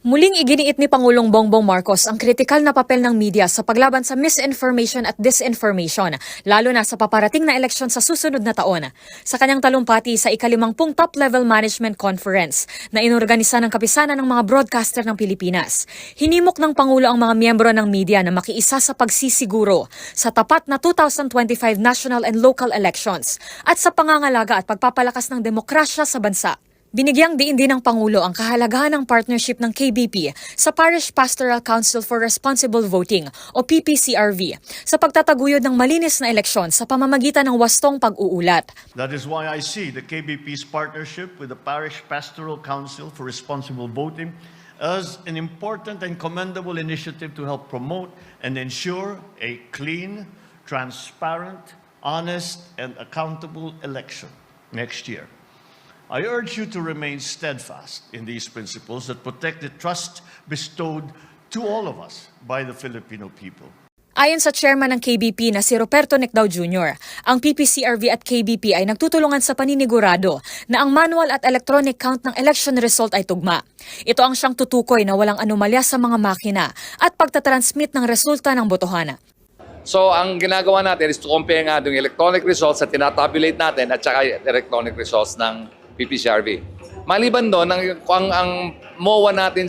Muling iginiit ni Pangulong Bongbong Marcos ang kritikal na papel ng media sa paglaban sa misinformation at disinformation, lalo na sa paparating na eleksyon sa susunod na taon. Sa kanyang talumpati sa ikalimampung Top-Level Management Conference na inorganisa ng kapisanan ng mga broadcaster ng Pilipinas, hinimok ng Pangulo ang mga miyembro ng media na makiisa sa pagsisiguro sa tapat na 2025 national and local elections at sa pangangalaga at pagpapalakas ng demokrasya sa bansa. Binigyang diin din ng Pangulo ang kahalagahan ng partnership ng KBP sa Parish Pastoral Council for Responsible Voting o PPCRV sa pagtataguyod ng malinis na eleksyon sa pamamagitan ng wastong pag-uulat. That is why I see the KBP's partnership with the Parish Pastoral Council for Responsible Voting as an important and commendable initiative to help promote and ensure a clean, transparent, honest, and accountable election next year. I urge you to remain steadfast in these principles that protect the trust bestowed to all of us by the Filipino people. Ayon sa chairman ng KBP na si Roberto Necdao Jr., ang PPCRV at KBP ay nagtutulungan sa paninigurado na ang manual at electronic count ng election result ay tugma. Ito ang siyang tutukoy na walang anomalya sa mga makina at pagtatransmit ng resulta ng botohan. So ang ginagawa natin is to compare nga yung electronic results na tinatabulate natin at saka yung electronic results ng PPCRV. Maliban doon, ang, ang, ang MOA natin